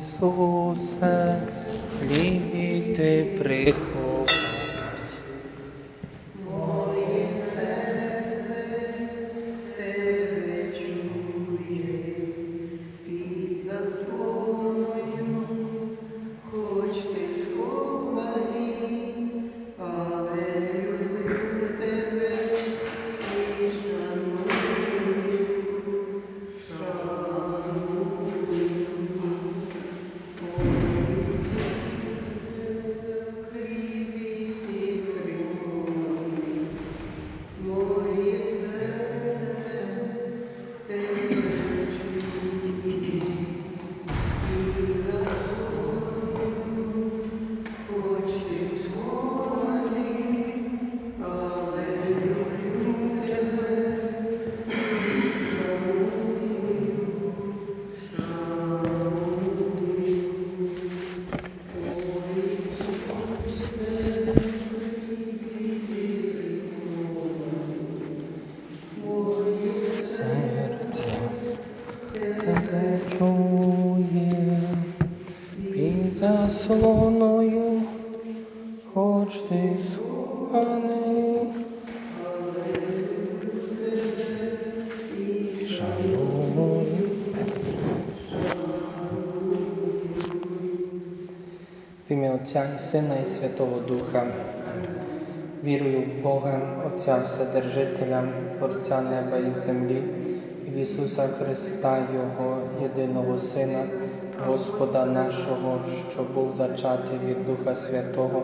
Ісусе, хліб ти приховав. Отця і Сина і Святого Духа. Вірую в Бога, Отця Вседержителя, Творця неба і землі, і в Ісуса Христа, Його єдиного Сина, Господа нашого, що був зачатий від Духа Святого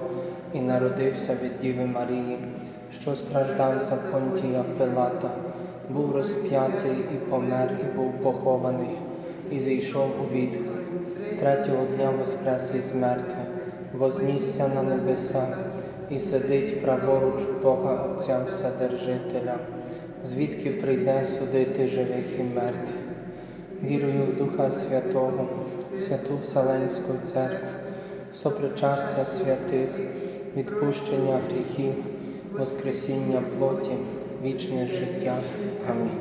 і народився від Діви Марії, що страждав за Понтія Пилата, був розп'ятий і помер, і був похований, і зійшов у відхід. Третього дня воскрес із мертвих, вознісся на небеса і сидить праворуч Бога Отця Вседержителя, звідки прийде судити живих і мертвих. Вірую в Духа Святого, святу Вселенську Церкву, сопричастя святих, відпущення гріхів, Воскресіння плоті, вічне життя. Амінь.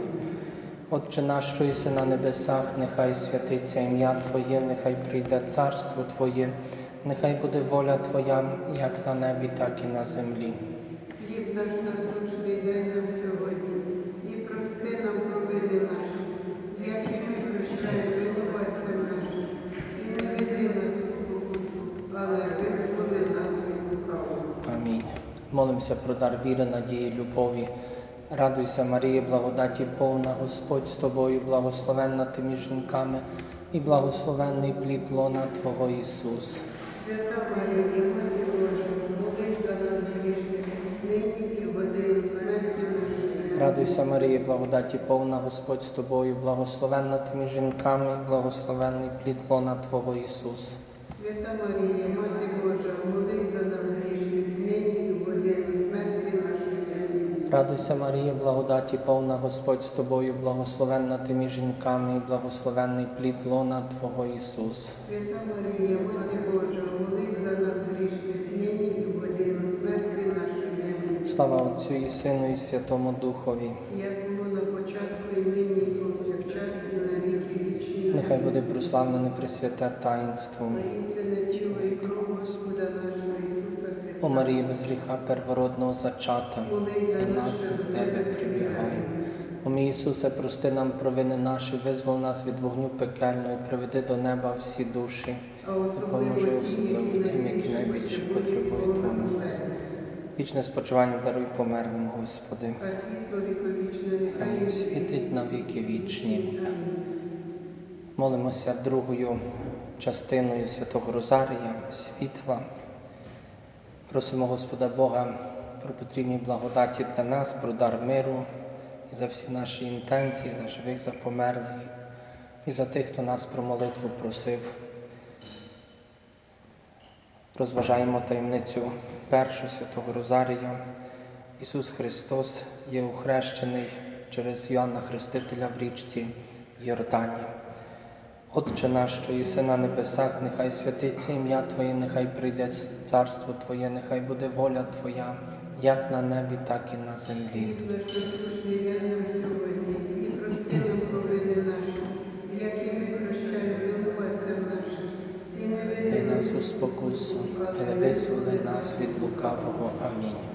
Отче наш, що на небесах, нехай святиться ім'я Твоє, нехай прийде царство Твоє, нехай буде воля Твоя, як на небі, так і на землі. Хліб наш насущний дай нам сьогодні, і прости нам провини наші, як і ми прощаємо винуватцям нашим, і не веди нас у спокусу, але визволи нас від лукавого. Амінь. Молимося про дар віри, надії, любові. Радуйся, Марія, благодаті повна, Господь з тобою, благословенна ти між жінками, і благословенний плід лона Твого Ісус. Свята Марія, Мати Божа, молись за нас грішних, нині і в годину смерті нашої. Радуйся, Марія, благодаті повна, Господь з тобою, благословенна ти між жінками, благословенний плід лона Твого Ісус. Свята Марія, Мати Божа, молись за нас грішних, Радуйся, Марія, благодаті повна, Господь з тобою, благословенна ти між жінками, і благословенний плід лона Твого Ісус. Свята Марія, Мати Божа, молись за нас грішних, нині і в годину смерті нашої. Амінь. Слава Отцю і Сину, і Святому Духові. Як було на початку, і нині, і повсякчас, і на віки вічні. Нехай буде прославлене Пресвяте таїнство. Істинне тіло і кров Господа нашого О Марії без гріха первородного зачата, за нас до Тебе прибігаємо. О мій Ісусе, прости нам провини наші, визвол нас від вогню пекельного, приведи до неба всі душі. А Допоможи особливо тим, які найбільше потребують Твого милосердя. Вічне спочивання даруй померлим, Господи. Хай світить на віки вічні. Молимося другою частиною Святого Розарія, світла. Просимо Господа Бога про потрібні благодаті для нас, про дар миру і за всі наші інтенції, за живих, за померлих, і за тих, хто нас про молитву просив. Розважаємо таємницю першу Святого Розарія. Ісус Христос є охрещений через Йоанна Хрестителя в річці Йордані. Отче наш, що єси на небесах, нехай святиться ім'я Твоє, нехай прийде царство Твоє, нехай буде воля Твоя, як на небі, так і на землі. Спокусу, але визволи нас від лукавого. Амінь.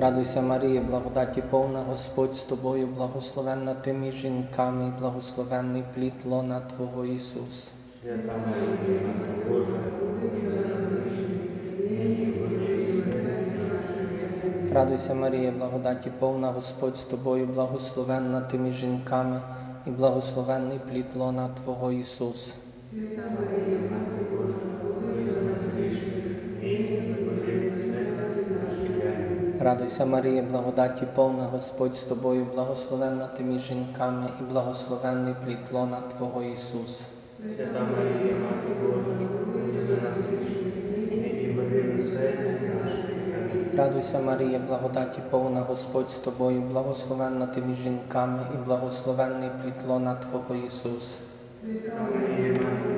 Радуйся, Марія, благодаті повна, Господь з тобою, благословенна ти між жінками, і благословенний плід лона Твого Ісус. Свята Марія, Божа. Радуйся, Марія, благодаті повна, Господь з тобою, благословенна ти між жінками, і благословенний плід лона Твого Ісус. Свята Марія, Радуйся, Марія, благодаті повна, Господь з тобою, благословенна ти між жінками, і благословенний плід лона Твого Ісус. Свята Марія, Мати Божа, молись за нас грішних, і в смерті нашої. Амінь. Радуйся, Марія, благодаті повна, Господь з тобою, благословенна ти між жінками, і благословенний плід лона Твого Ісус. Свята Марія, Мати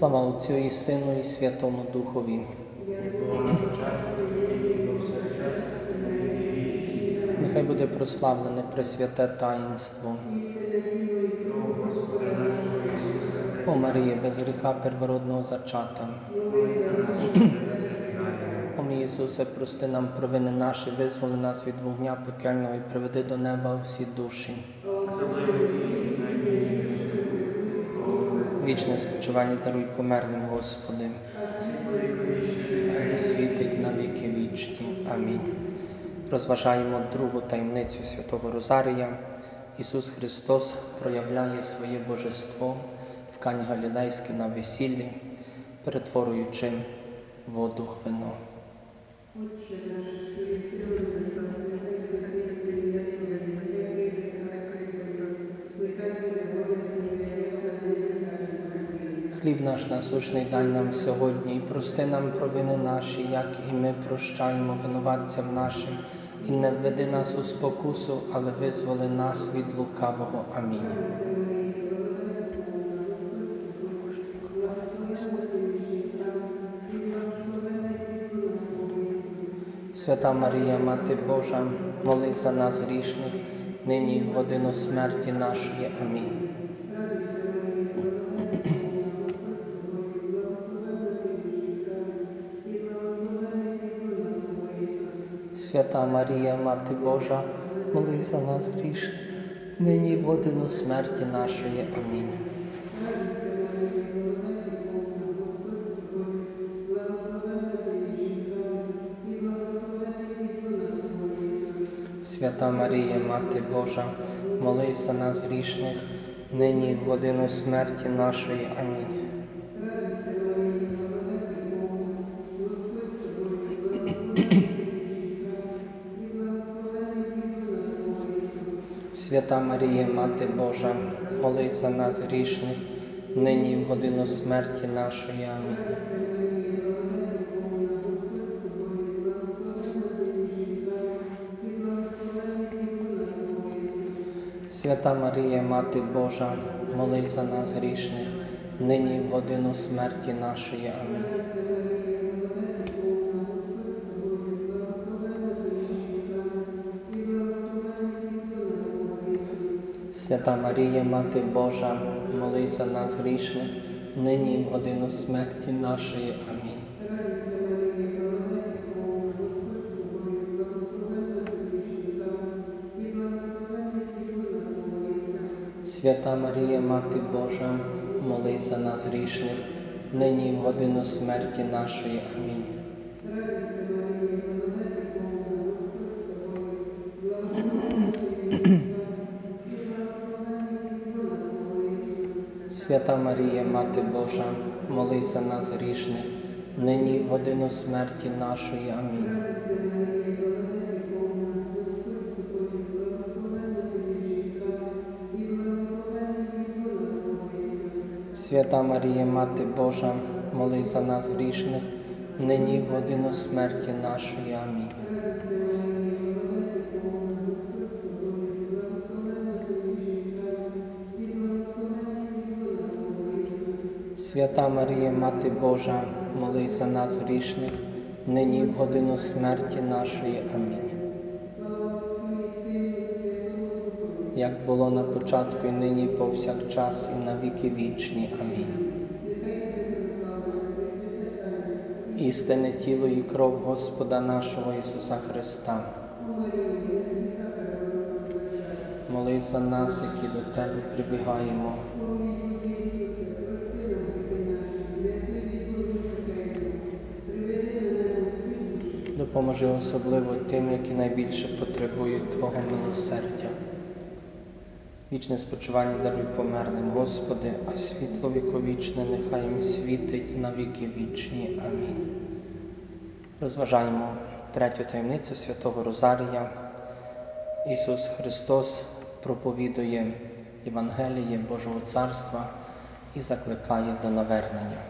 Слава Отцю і Сину, і Святому Духові. Нехай буде прославлене Пресвяте таїнство. О Марія, без гріха первородного зачата. О мій Ісусе, прости нам провини наші, визволи нас від вогня пекельного і приведи до неба всі душі. Вічне спочивання даруй померлим, Господи. Хай світить на віки вічні. Амінь. Розважаємо другу таємницю Святого Розарія. Ісус Христос проявляє своє божество в Кані Галілейській на весіллі, перетворюючи воду в вино. Хліб наш насущний дай нам сьогодні, і прости нам провини наші, як і ми прощаємо винуватцям нашим, і не введи нас у спокусу, але визволи нас від лукавого. Амінь. Свята Марія, Мати Божа, молись за нас грішних, нині і в годину смерті нашої. Амінь. Свята Марія, Мати Божа, молись за нас грішних, нині і в годину смерті нашої. Амінь. Свята Марія, Мати Божа, молись за нас грішних, нині в годину смерті нашої. Амінь. Свята Марія, Мати Божа, молись за нас грішних, нині в годину смерті нашої. Амінь. Свята Марія, Мати Божа, молись за нас грішних, нині в годину смерті нашої. Амінь. Свята Марія, Мати Божа, молись за нас грішних, нині і в годину смерті нашої. Амінь. Свята Марія, Мати Божа, молись за нас грішних, нині і в годину смерті нашої. Амінь. Свята Марія, Мати Божа, молись за нас грішних, нині в годину смерті нашої. Амінь. Свята Марія, Мати Божа, молись за нас грішних, нині в годину смерті нашої. Амінь. Свята Марія, Мати Божа, молись за нас грішних, нині в годину смерті нашої. Амінь. Як було на початку, і нині, повсякчас, і на віки вічні. Амінь. Істинне тіло і кров Господа нашого Ісуса Христа. Молись за нас, які до Тебе прибігаємо. Допоможи особливо тим, які найбільше потребують Твого милосердя. Вічне спочивання даруй померлим, Господи, а світло віковічне нехай їм світить на віки вічні. Амінь. Розважаємо третю таємницю святого Розарія. Ісус Христос проповідує Євангеліє Божого Царства і закликає до навернення.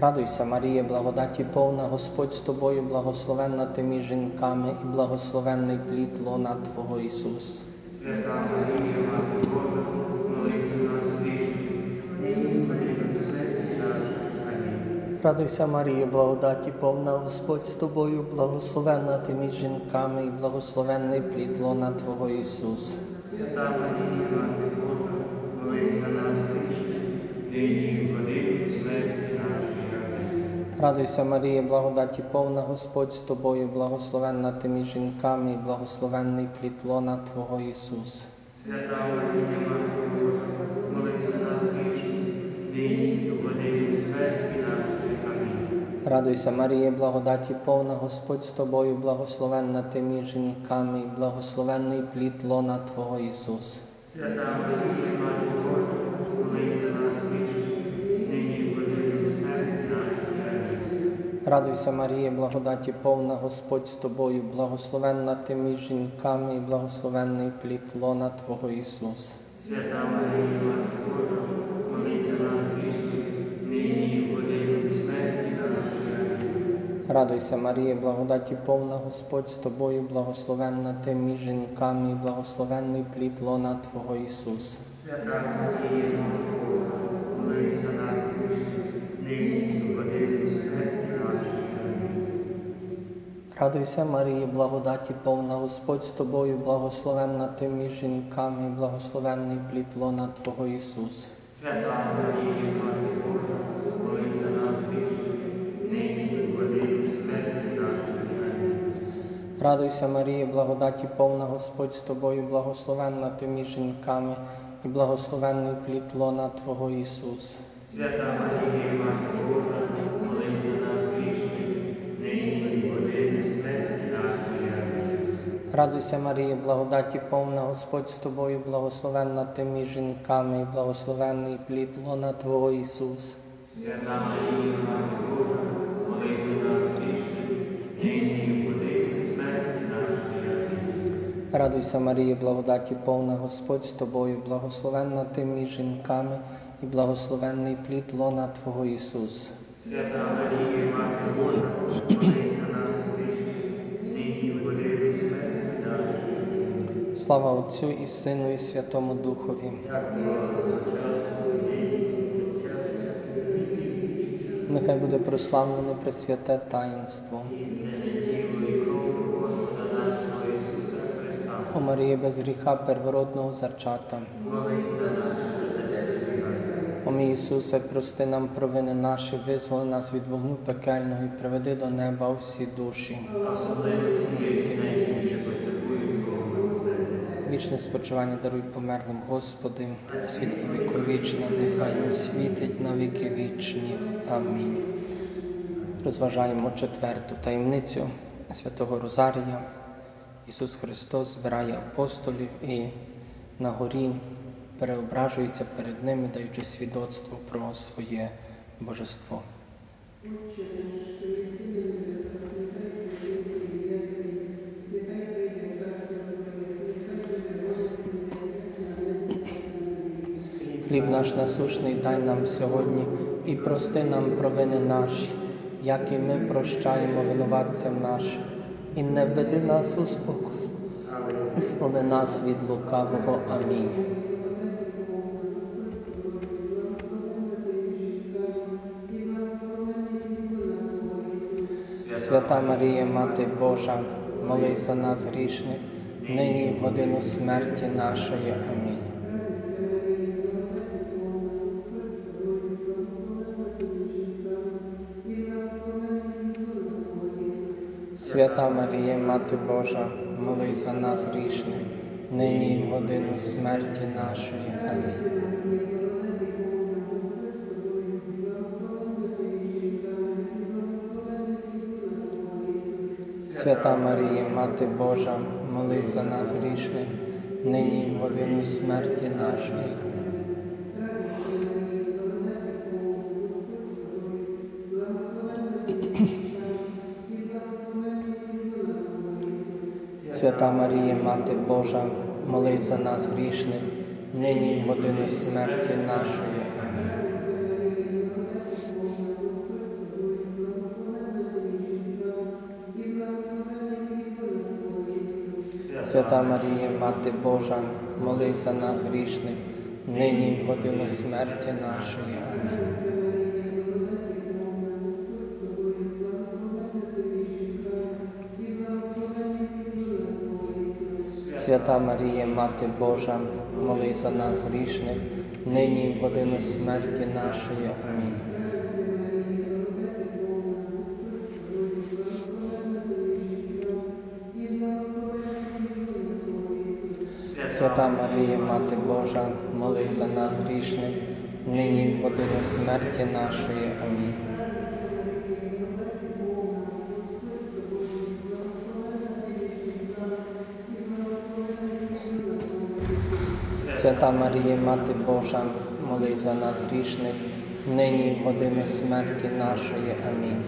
Радуйся, Марія, благодаті повна, Господь з тобою, благословенна ти між жінками, і благословенний плід лона Твого Ісус. Свята Марія, Мати Божа, молися нас грішних, нині в смерті. Амінь. Радуйся, Марія, благодаті повна, Господь з тобою, благословенна ти між жінками, і благословенний плід лона Твого Ісус. Свята Марія, Мати Божа, молися нас грішних, нині в годину смерті. Радуйся, Марія, благодаті повна, Господь з тобою, благословенна ти між жінками, і благословенний плід лона Твого Ісус. Свята Марія, Мати Божа, молися нас грішних, нині в годину смерті нашої. Амінь. Радуйся, Марія, благодаті повна, Господь з тобою, благословенна ти між жінками, і благословенний плід лона Твого Ісус. Свята Марія, Мати Божа, Радуйся, Марія, благодаті повна, Господь з тобою, благословенна ти між жінками, і благословенний плід лона Твого Ісус. Свята Марія, Божа, молися нас грішних, нині і в годину смерті нашої. Радуйся, Марія, благодаті повна, Господь з тобою, благословенна ти між жінками, і благословенний плід лона Твого Ісус. Свята Марія, Божа, Радуйся, Марія, благодаті повна, Господь з тобою, благословенна ти між жінками, і благословенний плід лона Твого Ісус. Свята Марія, Мати Божа, молися нас грішних, нині і в годину смерті нашої. Радуйся, Марія, благодаті повна, Господь з тобою, благословенна ти між жінками, і благословенний плід лона Твого Ісус. Свята Марія, Мати Божа, молися нас грішних, Радуйся, Марія, благодаті повна, Господь з тобою, благословенна ти між жінками, і благословенний плід лона Твого Ісус. Свята Марія, Мати Божа, молися нас грішних, нині і в годину Радуйся, Марія, благодаті повна Господь з тобою, благословенна ти між жінками, і благословенний плід лона Твого Ісус. Свята Марія, Мати Божа, Слава Отцю і Сину, і Святому Духові. Нехай буде прославлене Пресвяте таїнство. О Марія без гріха первородного прибігає. О мій Ісусе, прости нам провини наші, визволи нас від вогню пекельного і приведи до неба всі душі. Особливо ті, які найбільше потребують Твого милосердя. Вічне спочивання даруй померлим, Господи, світло віковічне, нехай не світить на віки вічні. Амінь. Розважаємо четверту таємницю святого Розарія. Ісус Христос збирає апостолів і на горі переображується перед ними, даючи свідоцтво про своє божество. Хліб наш насушний дай нам сьогодні і прости нам провини наші, як і ми прощаємо винуватцям нашим. І не введи нас у спокус, визволи нас від лукавого. Амінь. Свята Марія, Мати Божа, молись за нас грішних, нині в годину смерті нашої. Амінь. Свята Марія, Мати Божа, молись за нас грішних, нині і в годину смерті нашої. Амінь. Свята Марія, Мати Божа, молись за нас грішних, нині і в годину смерті нашої. Свята Марія, Мати Божа, молись за нас грішних, нині і годину смерті нашої. Свята Марія, Мати Божа, молись за нас грішних, нині і годину смерті нашої. Амінь. Свята Марія, Мати Божа, молись за нас грішних, нині і в годину смерті нашої. Амінь. Свята Марія, Мати Божа, молись за нас грішних, нині і в годину смерті нашої. Амінь. Свята Марія, Мати Божа, молись за нас грішних, нині і в годину смерті нашої. Амінь.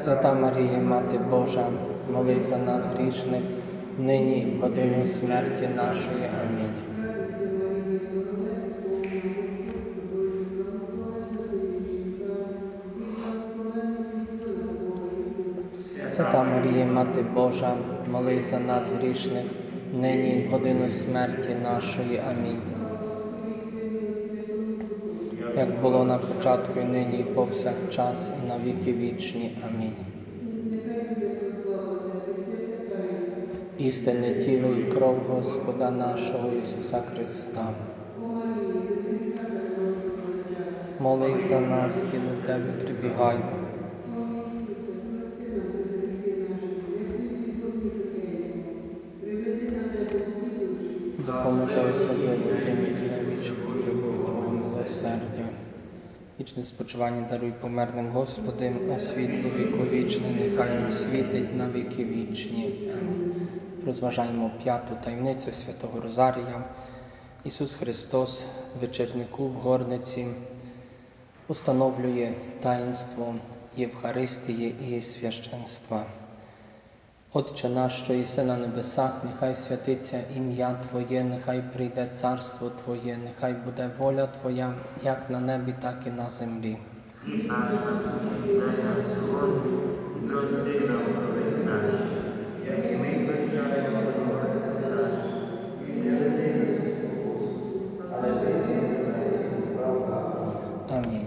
Свята Марія, Мати Божа, молись за нас грішних, нині і в годину смерті нашої. Амінь. Марія, Мати Божа, молись за нас грішних, нині в годину смерті нашої. Амінь. Як було на початку, і нині, і повсякчас, і на віки вічні. Амінь. Істинне тіло і кров Господа нашого Ісуса Христа. Молись за нас і до Тебе прибігаємо. Вічне спочивання даруй померлим Господи, а світло віковічне, нехай світить на віки вічні. Розважаємо п'яту таємницю святого Розарія. Ісус Христос вечірнику в горниці установлює таїнство Євхаристії і священства. Отче наш, що єси на небесах, нехай святиться ім'я Твоє, нехай прийде царство Твоє, нехай буде воля Твоя, як на небі, так і на землі. Хліб наш насущний дай нам сьогодні, і прости нам провини наші, як і ми прощаємо винуватцям нашим, і не веди нас у спокусу, але виведи нас від зла. Амінь.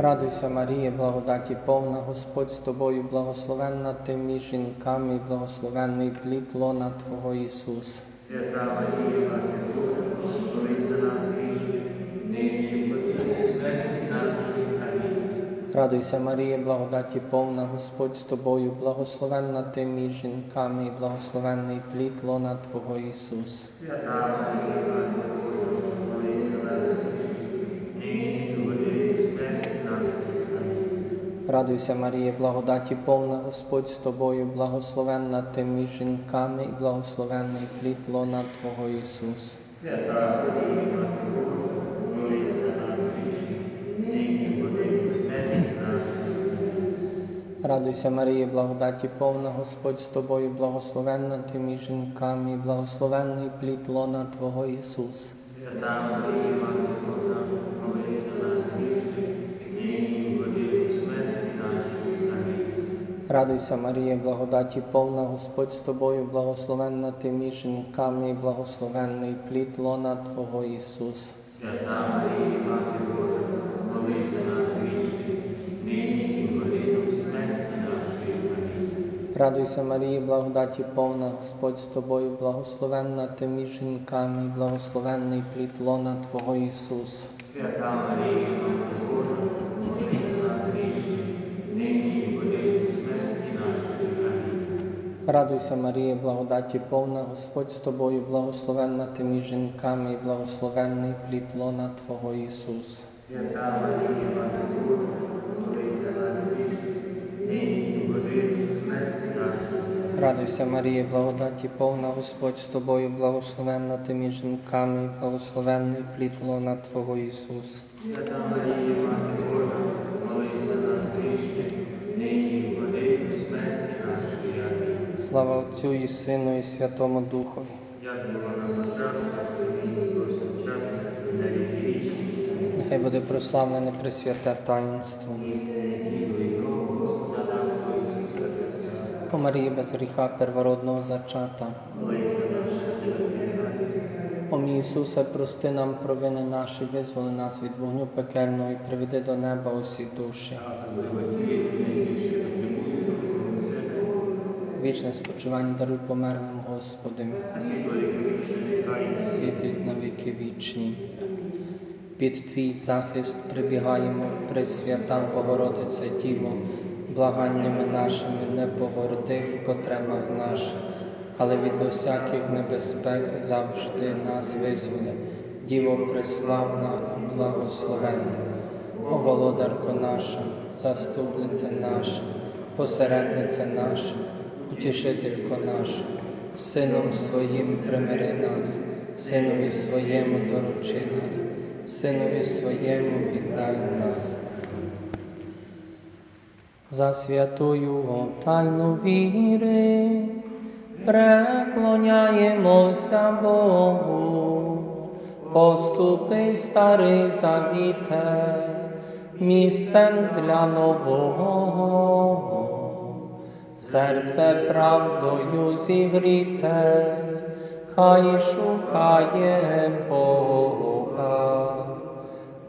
Радуйся, Марія, благодаті повна, Господь з тобою, благословенна ти між жінками, і благословенний плід лона Твого Ісус. Свята Марія, Мати Божа, за нас нині і в годину смерті нашої. Амінь. Радуйся, Марія, благодаті повна, Господь з тобою, благословенна ти між жінками, і благословенний плід лона Твого Ісус. Свята Марія, Мати Божа, Радуйся, Марія, благодаті повна, Господь з тобою, благословенна ти між жінками, і благословенний плід лона Твого Ісус. Свята Марія, молись нас грішних, нині і смерті Радуйся, Марія, благодаті повна, Господь з тобою, благословенна ти між жінками, і благословенний плід лона Твого Ісус. Свята Марія, Мати Божа, молись за нас грішних, нині і в годину смерті нашої. Амінь. Радуйся, Марія, благодаті повна, Господь з тобою, благословенна ти між жінками, і благословенний плід лона Твого Ісус. Свята Марія, Мати Божа, молись за нас грішних, нині і в годину смерті нашої. Амінь. Радуйся, Марія, благодаті повна, Господь з тобою, благословенна ти між жінками, і благословенний плід лона Твого Ісус. Свята Марія, Мати Божа, Радуйся, Марія, благодаті повна, Господь з тобою, благословенна ти між жінками, і благословенний плід лона Твого Ісус. Свята Марія, Мати Божа, нас грішних, нині і в смерті нашої. Радуйся, Марія, благодаті повна, Господь з тобою, благословенна ти між жінками, і благословенний плід лона Твого Ісус. Свята Марія, Мати Божа, молись за нас грішних, нині і в годину смерті. Слава Отцю і Сину, і Святому Духові. Нехай буде прославлене Пресвяте таїнство. Господа Ісуса Христа, О Марії без гріха первородного зачата. О мій Ісусе, прости нам провини наші, визволи нас від вогню пекельного і приведи до неба усі душі. Вічне спочивання даруй померлим, Господи, світить на віки вічні. Під Твій захист прибігаємо, Пресвята Богородице Діво, благаннями нашими не погорди в потребах наших, але від усяких небезпек завжди нас визволи. Діво преславна благословенна, о володарко наша, заступниця наша, посередниця наша, утішителько наша, Сином своїм примири нас, Синові своєму доручи нас, Синові своєму віддай нас. За святою тайну віри преклоняємося Богу, поступи старий завіте, місцем для нового, серце правдою зігріте, хай шукає Бога.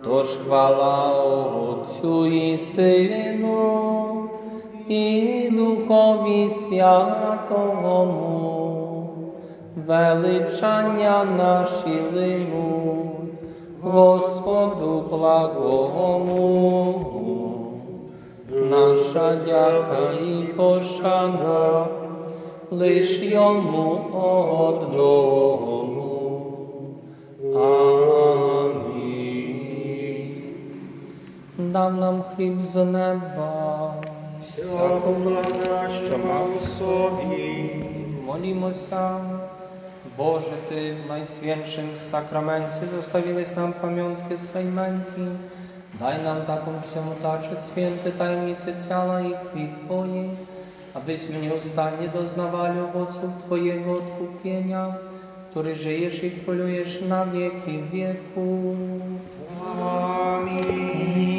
Тож хвала Отцю і Сину і Духові Святому, величання наші линуть, Господу благому, наша дяка і пошана, лиш йому одному. Амінь. Дав нам хліб з неба, Всяку блага, що мав у собі, Молімося, Боже, Ти в sakramencie zostawiłeś nam pamiątki swej męki. Daj nam taką się otaczać święte tajemnice ciała i krwi Twojej, abyśmy nieustannie doznawali owoców Twojego odkupienia, który żyjesz i królujesz na wieki wieków. Amin.